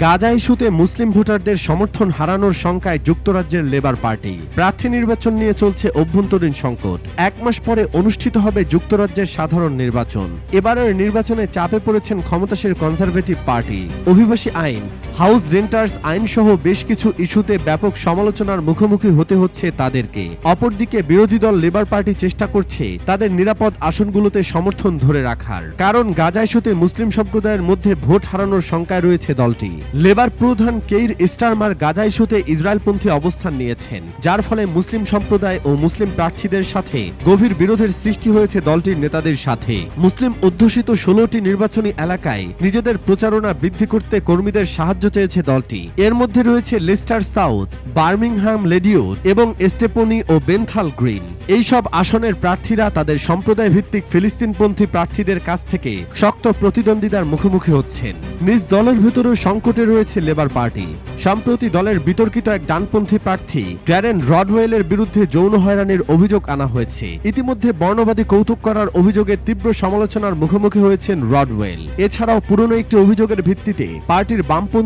গাজা ইস্যুতে মুসলিম ভোটারদের সমর্থন হারানোর শঙ্কায় যুক্তরাজ্যের লেবার পার্টি। প্রার্থী নির্বাচন নিয়ে চলছে অভ্যন্তরীণ সংকট। এক মাস পরে অনুষ্ঠিত হবে যুক্তরাজ্যের সাধারণ নির্বাচন। এবারের নির্বাচনে চাপে পড়েছেন ক্ষমতাসীন কনজারভেটিভ পার্টি। অভিবাসী আইন হাউস রেন্টার্স আইন সহ বেশ কিছু ইস্যুতে ব্যাপক সমালোচনার মুখোমুখি হতে হচ্ছে তাদেরকে। অপরদিকে বিরোধী দল লেবার পার্টি চেষ্টা করছে তাদের নিরাপদ আসনগুলোতে সমর্থন ধরে রাখার। কারণ গাজা ইস্যুতে মুসলিম সম্প্রদায়ের মধ্যে ভোট হারানোর শঙ্কায় রয়েছে দলটি। লেবার প্রধান কেইর স্টারমার গাজা ইস্যুতে ইসরায়েলপন্থী অবস্থান নিয়েছেন, যার ফলে মুসলিম সম্প্রদায় ও মুসলিম প্রার্থীদের সাথে গভীর বিরোধের সৃষ্টি হয়েছে দলটির নেতাদের সাথে। মুসলিম অধ্যুষিত ষোলোটি নির্বাচনী এলাকায় নিজেদের প্রচারণা বৃদ্ধি করতে কর্মীদের সাহায্য চেয়েছে দলটি। এর মধ্যে রয়েছে লেস্টার সাউথ, বার্মিংহাম লেডিও এবং স্টেপনি ও বেনথাল গ্রিন। এইসব আসনের প্রার্থীরা তাদের সম্প্রদায় ভিত্তিক ফিলিস্তিনপন্থী প্রার্থীদের কাছ থেকে শক্ত প্রতিদ্বন্দ্বিতার মুখোমুখি হচ্ছেন। নিজ দলের ভেতরেও সংকটে রয়েছে লেবার পার্টি। সম্প্রতি দলের বিতর্কিত এক ডানপন্থী প্রার্থী, ড্যারেন রডওয়েলের বিরুদ্ধে যৌন হয়রানির অভিযোগ আনা হয়েছে। ইতিমধ্যে বর্ণবাদী কৌতুক করার অভিযোগে তীব্র সমালোচনার মুখোমুখি হয়েছেন রডওয়েল। এছাড়াও পুরনো একটি অভিযোগের ভিত্তিতে পার্টির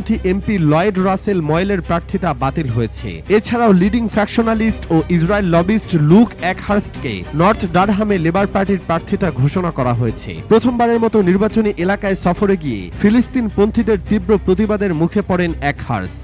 বামপন্থী এমপি লয়েড রাসেল ময়েলের প্রার্থিতা বাতিল হয়েছে। এছাড়াও লিডিং ফ্যাকশনালিস্ট ও ইসরায়েল লবিস্ট লুক একহার্স্টকে নর্থ ডারহামে লেবার পার্টির প্রার্থিতা ঘোষণা করা হয়েছে। প্রথমবারের মতো নির্বাচনী এলাকায় সফরে গিয়ে ফিলিস্তিন পন্থীদের তীব্র প্রতিবাদের মুখে পড়েন একহার্স্ট।